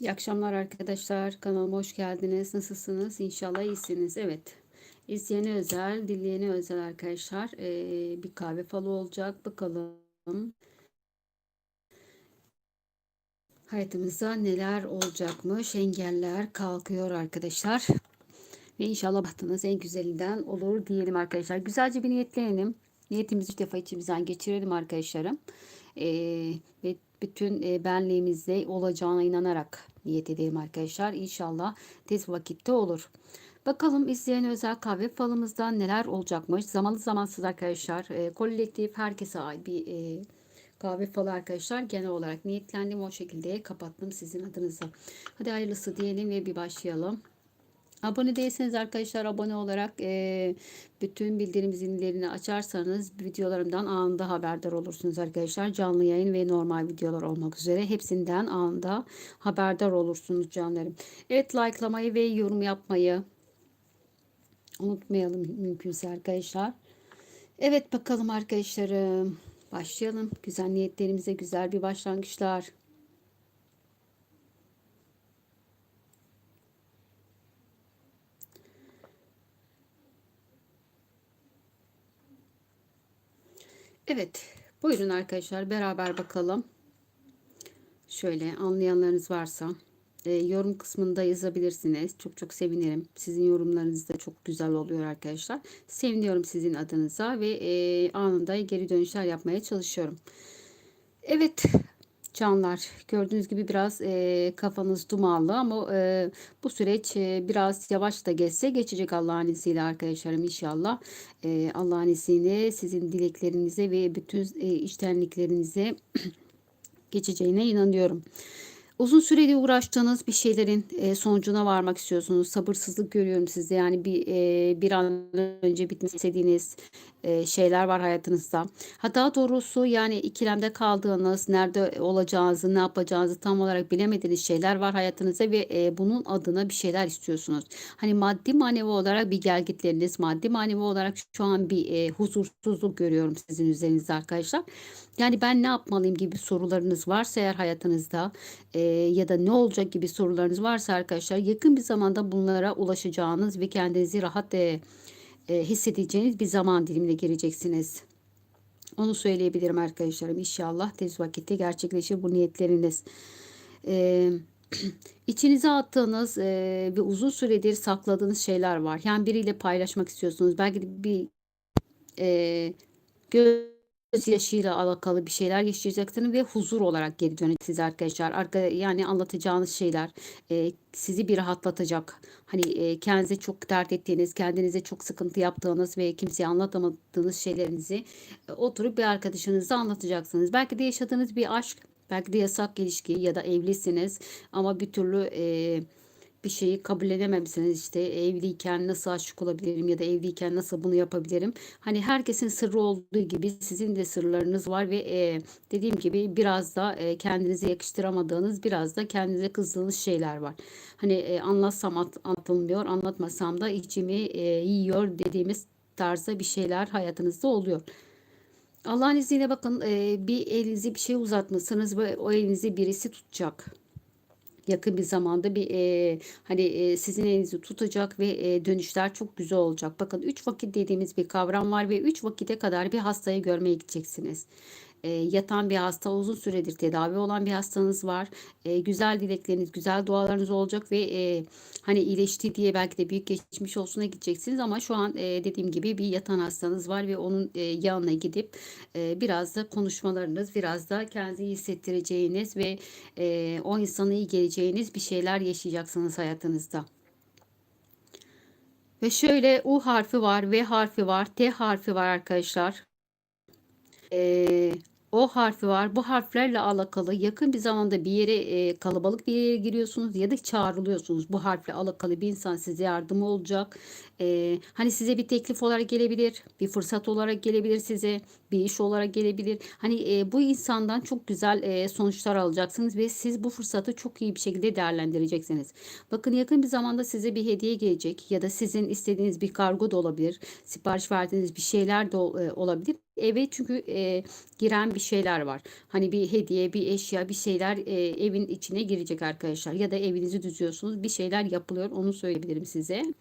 İyi akşamlar arkadaşlar. Kanalıma hoş geldiniz. Nasılsınız? İnşallah iyisiniz. Evet. İzleyene özel, dinleyene özel arkadaşlar. Ee, bir kahve falı olacak. Bakalım hayatımızda neler olacakmış. Engeller kalkıyor arkadaşlar. Ve inşallah bahtınız en güzelinden olur diyelim arkadaşlar. Güzelce bir niyetlenelim. Niyetimizi bir defa içimizden geçirelim arkadaşlarım. Ee, ve bütün benliğimizde olacağına inanarak niyet edelim arkadaşlar. İnşallah tez vakitte olur. Bakalım izleyen özel kahve falımızda neler olacakmış. Zamanlı zamansız arkadaşlar. E, kolektif herkese ait bir e, kahve falı arkadaşlar. Genel olarak niyetlendim o şekilde kapattım sizin adınıza. Hadi hayırlısı diyelim ve bir başlayalım. Abone değilseniz arkadaşlar abone olarak e, bütün bildirim zillerini açarsanız videolarımdan anında haberdar olursunuz arkadaşlar. Canlı yayın ve normal videolar olmak üzere hepsinden anında haberdar olursunuz canlarım. Evet likelamayı ve yorum yapmayı unutmayalım mümkünse arkadaşlar. Evet bakalım arkadaşlarım. Başlayalım. Güzel niyetlerimize güzel bir başlangıçlar. Evet. Buyurun arkadaşlar beraber bakalım. Şöyle anlayanlarınız varsa e, yorum kısmında yazabilirsiniz. Çok çok sevinirim. Sizin yorumlarınız da çok güzel oluyor arkadaşlar. Seviniyorum sizin adınıza ve e, anında geri dönüşler yapmaya çalışıyorum. Evet canlar gördüğünüz gibi biraz e, kafanız dumanlı ama e, bu süreç e, biraz yavaş da geçse geçecek Allah'ın izniyle arkadaşlarım inşallah. E, Allah'ın izniyle sizin dileklerinize ve bütün e, iştenliklerinize geçeceğine inanıyorum. Uzun süreli uğraştığınız bir şeylerin e, sonucuna varmak istiyorsunuz. Sabırsızlık görüyorum sizde. Yani bir e, bir an önce bitmesi istediğiniz e, şeyler var hayatınızda. Ha daha doğrusu yani ikilemde kaldığınız, nerede olacağınızı, ne yapacağınızı tam olarak bilemediğiniz şeyler var hayatınızda ve e, bunun adına bir şeyler istiyorsunuz. Hani maddi manevi olarak bir gelgitleriniz, maddi manevi olarak şu an bir e, huzursuzluk görüyorum sizin üzerinizde arkadaşlar. Yani ben ne yapmalıyım gibi sorularınız varsa eğer hayatınızda ya da ne olacak gibi sorularınız varsa arkadaşlar yakın bir zamanda bunlara ulaşacağınız ve kendinizi rahat e, e, hissedeceğiniz bir zaman dilimine gireceksiniz. Onu söyleyebilirim arkadaşlarım. İnşallah tez vakitte gerçekleşir bu niyetleriniz. Ee, içinize attığınız e, ve uzun süredir sakladığınız şeyler var. Yani biriyle paylaşmak istiyorsunuz. Belki bir e, göz yaşıyla alakalı bir şeyler yaşayacaksınız ve huzur olarak geri döneceksiniz arkadaşlar. Arka, yani anlatacağınız şeyler e, sizi bir rahatlatacak. Hani e, kendinize çok dert ettiğiniz, kendinize çok sıkıntı yaptığınız ve kimseye anlatamadığınız şeylerinizi e, oturup bir arkadaşınıza anlatacaksınız. Belki de yaşadığınız bir aşk, belki de yasak ilişki ya da evlisiniz ama bir türlü e, bir şeyi kabullenememişsiniz işte evliyken nasıl aşık olabilirim ya da evliyken nasıl bunu yapabilirim. Hani herkesin sırrı olduğu gibi sizin de sırlarınız var ve e, dediğim gibi biraz da e, kendinize yakıştıramadığınız biraz da kendinize kızdığınız şeyler var. Hani e, anlatsam at, atılmıyor anlatmasam da içimi e, yiyor dediğimiz tarzda bir şeyler hayatınızda oluyor. Allah'ın izniyle bakın e, bir elinizi bir şey uzatmışsınız ve o elinizi birisi tutacak yakın bir zamanda bir e, hani e, sizin elinizi tutacak ve e, dönüşler çok güzel olacak. Bakın 3 vakit dediğimiz bir kavram var ve 3 vakite kadar bir hastayı görmeye gideceksiniz e, yatan bir hasta uzun süredir tedavi olan bir hastanız var. E, güzel dilekleriniz, güzel dualarınız olacak ve e, hani iyileşti diye belki de büyük geçmiş olsuna gideceksiniz ama şu an e, dediğim gibi bir yatan hastanız var ve onun e, yanına gidip e, biraz da konuşmalarınız, biraz da kendinizi hissettireceğiniz ve e, o insana iyi geleceğiniz bir şeyler yaşayacaksınız hayatınızda. Ve şöyle U harfi var, V harfi var, T harfi var arkadaşlar. Ee, o harfi var. Bu harflerle alakalı yakın bir zamanda bir yere e, kalabalık bir yere giriyorsunuz ya da çağrılıyorsunuz. Bu harfle alakalı bir insan size yardım olacak. E, hani size bir teklif olarak gelebilir, bir fırsat olarak gelebilir size, bir iş olarak gelebilir. Hani e, bu insandan çok güzel e, sonuçlar alacaksınız ve siz bu fırsatı çok iyi bir şekilde değerlendireceksiniz. Bakın yakın bir zamanda size bir hediye gelecek ya da sizin istediğiniz bir kargo da olabilir, sipariş verdiğiniz bir şeyler de e, olabilir eve çünkü e, giren bir şeyler var. Hani bir hediye, bir eşya, bir şeyler e, evin içine girecek arkadaşlar. Ya da evinizi düzüyorsunuz, bir şeyler yapılıyor. Onu söyleyebilirim size.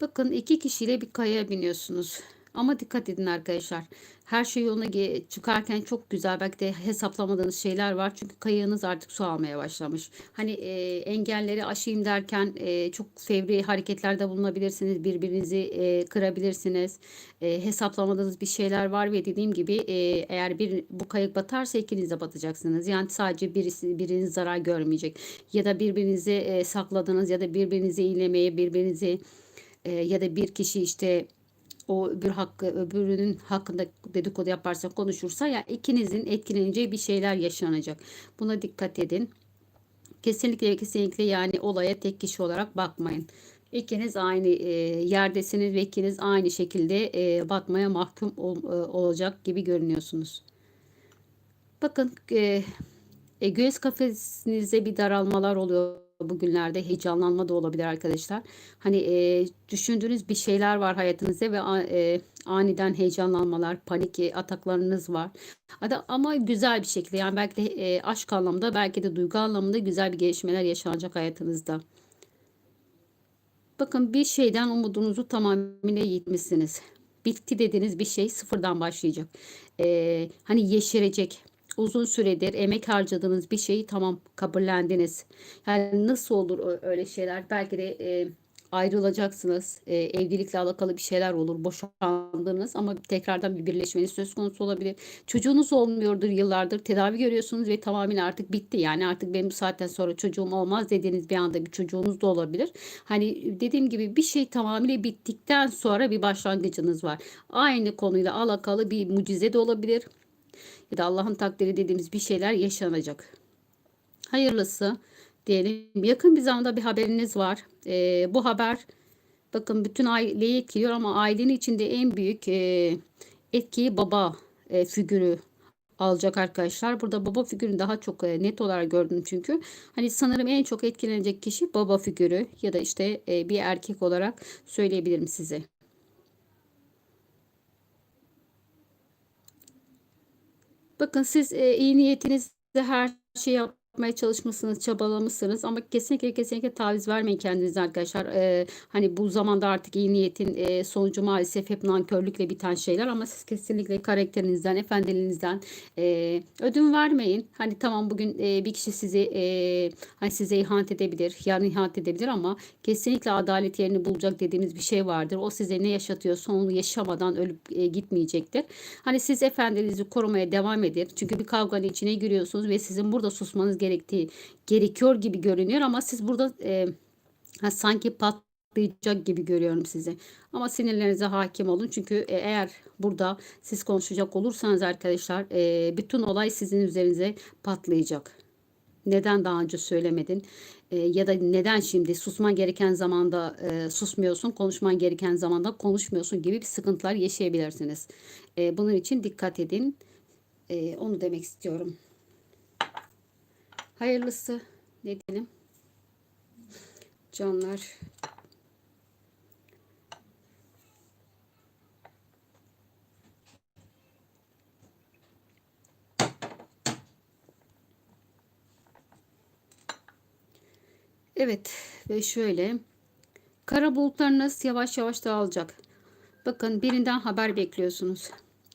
Bakın iki kişiyle bir kayaya biniyorsunuz. Ama dikkat edin arkadaşlar. Her şey yoluna çıkarken çok güzel belki de hesaplamadığınız şeyler var. Çünkü kayığınız artık su almaya başlamış. Hani e, engelleri aşayım derken e, çok fevri hareketlerde bulunabilirsiniz. Birbirinizi e, kırabilirsiniz. E, hesaplamadığınız bir şeyler var ve dediğim gibi e, eğer bir bu kayık batarsa ikiniz de batacaksınız. Yani sadece birisi biriniz zarar görmeyecek. Ya da birbirinizi e, sakladınız ya da birbirinizi iyilemeye, birbirinizi e, ya da bir kişi işte o öbür hakkı öbürünün hakkında dedikodu yaparsa konuşursa ya ikinizin etkileneceği bir şeyler yaşanacak. Buna dikkat edin. Kesinlikle kesinlikle yani olaya tek kişi olarak bakmayın. İkiniz aynı e, yerdesiniz ve ikiniz aynı şekilde e, batmaya mahkum e, olacak gibi görünüyorsunuz. Bakın e, göğüs kafesinizde bir daralmalar oluyor bugünlerde heyecanlanma da olabilir arkadaşlar. Hani e, düşündüğünüz bir şeyler var hayatınızda ve e, aniden heyecanlanmalar, panik ataklarınız var. Ama güzel bir şekilde yani belki de e, aşk anlamında belki de duygu anlamında güzel bir gelişmeler yaşanacak hayatınızda. Bakın bir şeyden umudunuzu tamamıyla yitmişsiniz. Bitti dediğiniz bir şey sıfırdan başlayacak. Ee, hani yeşerecek uzun süredir emek harcadığınız bir şeyi tamam kabullendiniz. Yani nasıl olur öyle şeyler? Belki de e, ayrılacaksınız. E, evlilikle alakalı bir şeyler olur. Boşandınız ama tekrardan bir birleşmeniz söz konusu olabilir. Çocuğunuz olmuyordur yıllardır. Tedavi görüyorsunuz ve tamamen artık bitti. Yani artık benim bu saatten sonra çocuğum olmaz dediğiniz bir anda bir çocuğunuz da olabilir. Hani dediğim gibi bir şey tamamıyla bittikten sonra bir başlangıcınız var. Aynı konuyla alakalı bir mucize de olabilir ya da Allah'ın takdiri dediğimiz bir şeyler yaşanacak. Hayırlısı diyelim. Yakın bir zamanda bir haberiniz var. E, bu haber bakın bütün aileyi etkiliyor ama ailenin içinde en büyük e, etkiyi baba e, figürü alacak arkadaşlar. Burada baba figürünü daha çok e, net olarak gördüm çünkü. Hani sanırım en çok etkilenecek kişi baba figürü ya da işte e, bir erkek olarak söyleyebilirim size. Bakın siz e, iyi niyetinizle her şeyi yapmaya çalışmışsınız, çabalamışsınız ama kesinlikle kesinlikle taviz vermeyin kendinize arkadaşlar. Ee, hani bu zamanda artık iyi niyetin e, sonucu maalesef hep nankörlükle biten şeyler ama siz kesinlikle karakterinizden, efendiliğinizden e, ödün vermeyin. Hani tamam bugün e, bir kişi sizi e, hani size ihanet edebilir, yarın ihanet edebilir ama kesinlikle adalet yerini bulacak dediğimiz bir şey vardır. O size ne yaşatıyorsa onu yaşamadan ölüp e, gitmeyecektir. Hani siz efendinizi korumaya devam edin. Çünkü bir kavganın içine giriyorsunuz ve sizin burada susmanız gerektiği gerekiyor gibi görünüyor ama siz burada e, sanki patlayacak gibi görüyorum sizi. Ama sinirlerinize hakim olun. Çünkü e, eğer burada siz konuşacak olursanız arkadaşlar e, bütün olay sizin üzerinize patlayacak. Neden daha önce söylemedin? E, ya da neden şimdi susman gereken zamanda e, susmuyorsun, konuşman gereken zamanda konuşmuyorsun gibi bir sıkıntılar yaşayabilirsiniz. E, bunun için dikkat edin. E, onu demek istiyorum. Hayırlısı ne diyelim. Canlar. Evet ve şöyle kara bulutlarınız yavaş yavaş dağılacak. Bakın birinden haber bekliyorsunuz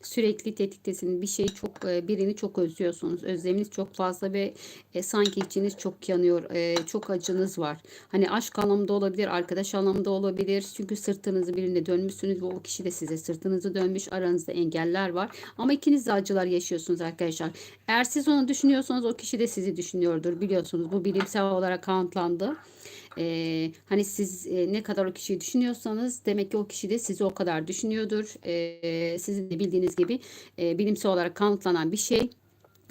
sürekli tetiktesiniz. Bir şeyi çok e, birini çok özlüyorsunuz. Özleminiz çok fazla ve e, sanki içiniz çok yanıyor. E, çok acınız var. Hani aşk anlamında olabilir, arkadaş anlamında olabilir. Çünkü sırtınızı birine dönmüşsünüz ve o kişi de size sırtınızı dönmüş. Aranızda engeller var. Ama ikiniz de acılar yaşıyorsunuz arkadaşlar. Eğer siz onu düşünüyorsanız o kişi de sizi düşünüyordur. Biliyorsunuz bu bilimsel olarak kanıtlandı. Ee, hani siz e, ne kadar o kişiyi düşünüyorsanız demek ki o kişi de sizi o kadar düşünüyordur. Ee, sizin de bildiğiniz gibi e, bilimsel olarak kanıtlanan bir şey.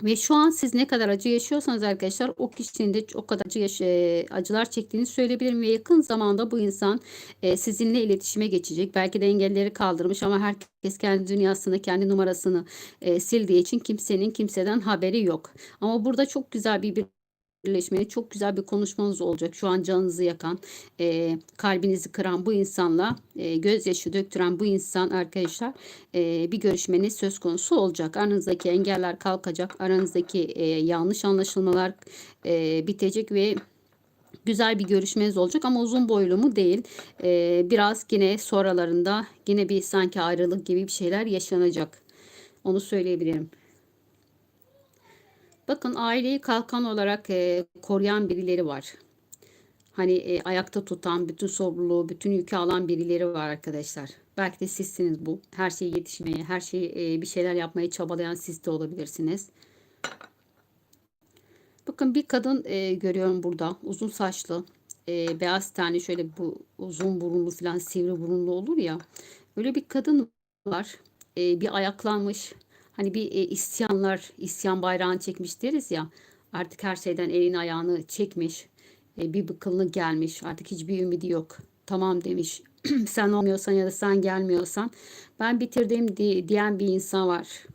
Ve şu an siz ne kadar acı yaşıyorsanız arkadaşlar o kişinin de o kadar acı yaş- e, acılar çektiğini söyleyebilirim. Ve yakın zamanda bu insan e, sizinle iletişime geçecek. Belki de engelleri kaldırmış ama herkes kendi dünyasını, kendi numarasını e, sildiği için kimsenin kimseden haberi yok. Ama burada çok güzel bir, bir birleşmeli çok güzel bir konuşmanız olacak. Şu an canınızı yakan, e, kalbinizi kıran bu insanla e, gözyaşı döktüren bu insan arkadaşlar e, bir görüşmeniz söz konusu olacak. Aranızdaki engeller kalkacak. Aranızdaki e, yanlış anlaşılmalar e, bitecek ve güzel bir görüşmeniz olacak ama uzun boylu mu değil. Ee, biraz yine sonralarında yine bir sanki ayrılık gibi bir şeyler yaşanacak. Onu söyleyebilirim. Bakın aileyi kalkan olarak e, koruyan birileri var. Hani e, ayakta tutan, bütün sorumluluğu, bütün yükü alan birileri var arkadaşlar. Belki de sizsiniz bu. Her şeye yetişmeye, her şeyi e, bir şeyler yapmaya çabalayan siz de olabilirsiniz. Bakın bir kadın e, görüyorum burada. Uzun saçlı. E, beyaz tane şöyle bu uzun burunlu falan sivri burunlu olur ya. Öyle bir kadın var. E, bir ayaklanmış. Hani bir e, isyanlar, isyan bayrağını çekmiş deriz ya. Artık her şeyden elini ayağını çekmiş. E, bir bıkkınlığı gelmiş. Artık hiçbir ümidi yok. Tamam demiş. sen olmuyorsan ya da sen gelmiyorsan ben bitirdim diyen bir insan var.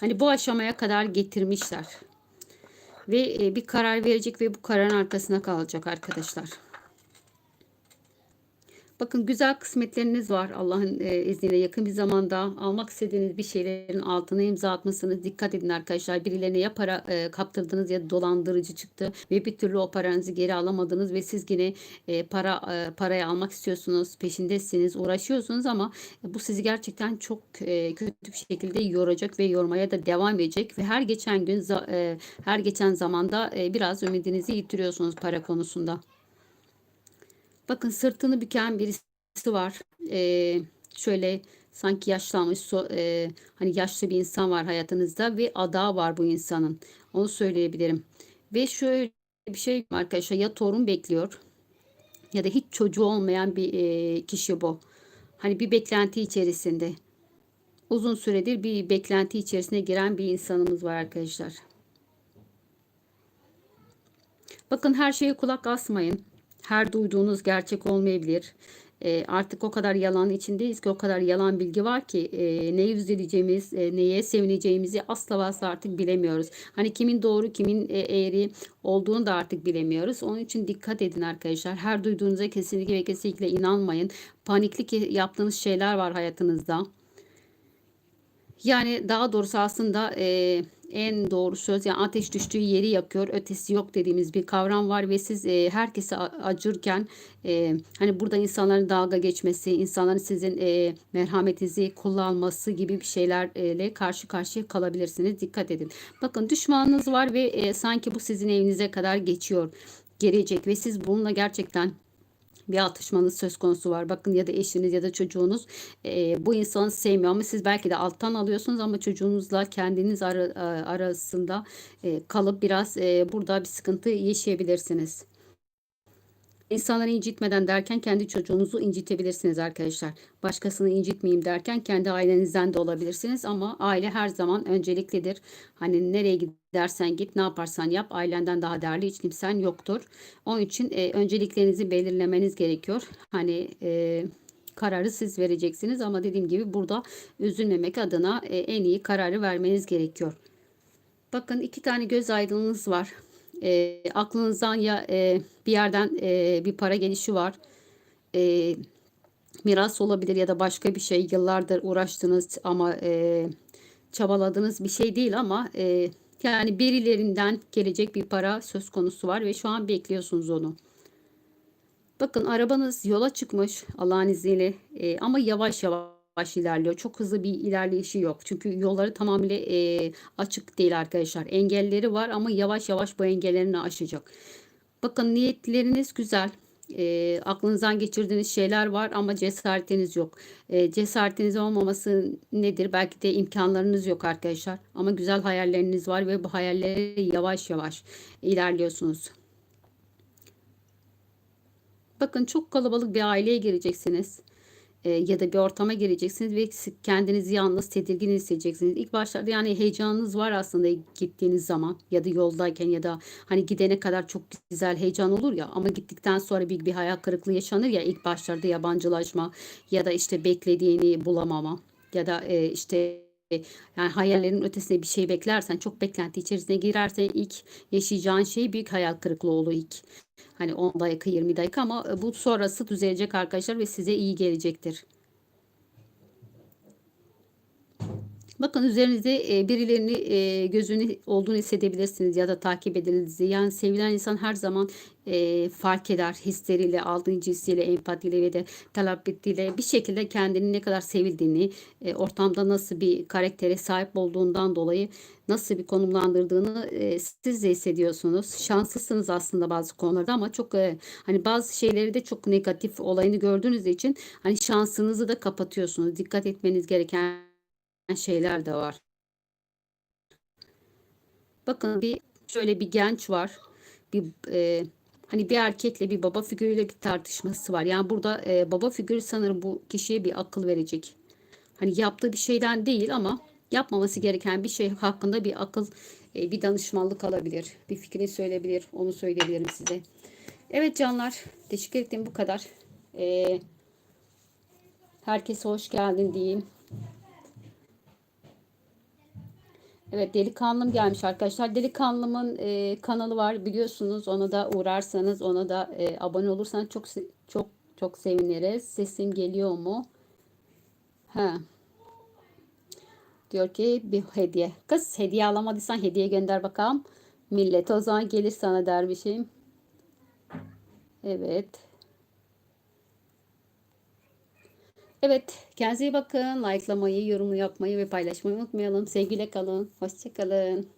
Hani bu aşamaya kadar getirmişler ve e, bir karar verecek ve bu kararın arkasına kalacak arkadaşlar. Bakın güzel kısmetleriniz var Allah'ın e, izniyle yakın bir zamanda almak istediğiniz bir şeylerin altına imza atmasınız. Dikkat edin arkadaşlar birilerine ya para e, kaptırdınız ya dolandırıcı çıktı ve bir türlü o paranızı geri alamadınız ve siz yine e, para e, parayı almak istiyorsunuz peşindesiniz uğraşıyorsunuz ama bu sizi gerçekten çok e, kötü bir şekilde yoracak ve yormaya da devam edecek ve her geçen gün e, her geçen zamanda e, biraz ümidinizi yitiriyorsunuz para konusunda. Bakın sırtını büken birisi var. Ee, şöyle sanki yaşlanmış so, e, hani yaşlı bir insan var hayatınızda ve ada var bu insanın. Onu söyleyebilirim. Ve şöyle bir şey arkadaşlar ya torun bekliyor ya da hiç çocuğu olmayan bir e, kişi bu. Hani bir beklenti içerisinde. Uzun süredir bir beklenti içerisine giren bir insanımız var arkadaşlar. Bakın her şeye kulak asmayın. Her duyduğunuz gerçek olmayabilir. E, artık o kadar yalan içindeyiz ki o kadar yalan bilgi var ki e, neye üzüleceğimiz, e, neye sevineceğimizi asla asla artık bilemiyoruz. Hani kimin doğru, kimin e, eğri olduğunu da artık bilemiyoruz. Onun için dikkat edin arkadaşlar. Her duyduğunuza kesinlikle ve kesinlikle inanmayın. Paniklik yaptığınız şeyler var hayatınızda. Yani daha doğrusu aslında e, en doğru söz yani ateş düştüğü yeri yakıyor ötesi yok dediğimiz bir kavram var ve siz e, herkese acırken e, hani burada insanların dalga geçmesi insanların sizin e, merhametinizi kullanması gibi bir şeylerle karşı karşıya kalabilirsiniz. Dikkat edin. Bakın düşmanınız var ve e, sanki bu sizin evinize kadar geçiyor gelecek ve siz bununla gerçekten bir atışmanız söz konusu var. Bakın ya da eşiniz ya da çocuğunuz e, bu insanı sevmiyor ama siz belki de alttan alıyorsunuz ama çocuğunuzla kendiniz ara, arasında e, kalıp biraz e, burada bir sıkıntı yaşayabilirsiniz. İnsanları incitmeden derken kendi çocuğunuzu incitebilirsiniz arkadaşlar. Başkasını incitmeyeyim derken kendi ailenizden de olabilirsiniz ama aile her zaman önceliklidir. Hani nereye gidersen git ne yaparsan yap ailenden daha değerli hiç kimsen yoktur. Onun için e, önceliklerinizi belirlemeniz gerekiyor. Hani e, kararı siz vereceksiniz ama dediğim gibi burada üzülmemek adına e, en iyi kararı vermeniz gerekiyor. Bakın iki tane göz aydınınız var e, aklınızdan ya e, bir yerden e, bir para gelişi var. E, miras olabilir ya da başka bir şey yıllardır uğraştığınız ama e, çabaladığınız bir şey değil ama e, yani birilerinden gelecek bir para söz konusu var ve şu an bekliyorsunuz onu. Bakın arabanız yola çıkmış Allah'ın izniyle e, ama yavaş yavaş yavaş ilerliyor. Çok hızlı bir ilerleyişi yok. Çünkü yolları tamamıyla e, açık değil arkadaşlar. Engelleri var ama yavaş yavaş bu engellerini aşacak. Bakın niyetleriniz güzel. E, aklınızdan geçirdiğiniz şeyler var ama cesaretiniz yok. E, cesaretiniz olmaması nedir? Belki de imkanlarınız yok arkadaşlar. Ama güzel hayalleriniz var ve bu hayallere yavaş yavaş ilerliyorsunuz. Bakın çok kalabalık bir aileye gireceksiniz e, ya da bir ortama gireceksiniz ve kendinizi yalnız tedirgin hissedeceksiniz. İlk başlarda yani heyecanınız var aslında gittiğiniz zaman ya da yoldayken ya da hani gidene kadar çok güzel heyecan olur ya ama gittikten sonra bir, bir hayal kırıklığı yaşanır ya ilk başlarda yabancılaşma ya da işte beklediğini bulamama ya da e, işte yani hayallerin ötesinde bir şey beklersen, çok beklenti içerisine girersen ilk yaşayacağın şey büyük hayal kırıklığı olur ilk. Hani 10 dakika 20 dakika ama e, bu sonrası düzelecek arkadaşlar ve size iyi gelecektir. Bakın üzerinizde e, birilerini e, gözünü olduğunu hissedebilirsiniz ya da takip edildiğinizi. Yani sevilen insan her zaman e, fark eder hisleriyle, aldığı hissiyle, empatiyle ve de talabetiyle bir şekilde kendini ne kadar sevildiğini, e, ortamda nasıl bir karaktere sahip olduğundan dolayı nasıl bir konumlandırdığını e, siz de hissediyorsunuz. Şanslısınız aslında bazı konularda ama çok e, hani bazı şeyleri de çok negatif olayını gördüğünüz için hani şansınızı da kapatıyorsunuz. Dikkat etmeniz gereken şeyler de var. Bakın bir şöyle bir genç var. Bir e, hani bir erkekle bir baba figürüyle bir tartışması var. Yani burada e, baba figürü sanırım bu kişiye bir akıl verecek. Hani yaptığı bir şeyden değil ama yapmaması gereken bir şey hakkında bir akıl, e, bir danışmanlık alabilir. Bir fikrini söyleyebilir. Onu söyleyebilirim size. Evet canlar. Teşekkür ettiğim bu kadar. E, herkese hoş geldin diyeyim. Evet delikanlım gelmiş arkadaşlar. Delikanlımın e, kanalı var biliyorsunuz. Ona da uğrarsanız ona da e, abone olursanız çok çok çok seviniriz. Sesim geliyor mu? Ha. Diyor ki bir hediye. Kız hediye alamadıysan hediye gönder bakalım. Millet o zaman gelir sana dervişim. Evet. Evet, kendinize iyi bakın. Like'lamayı, yorum yapmayı ve paylaşmayı unutmayalım. Sevgiyle kalın. Hoşçakalın.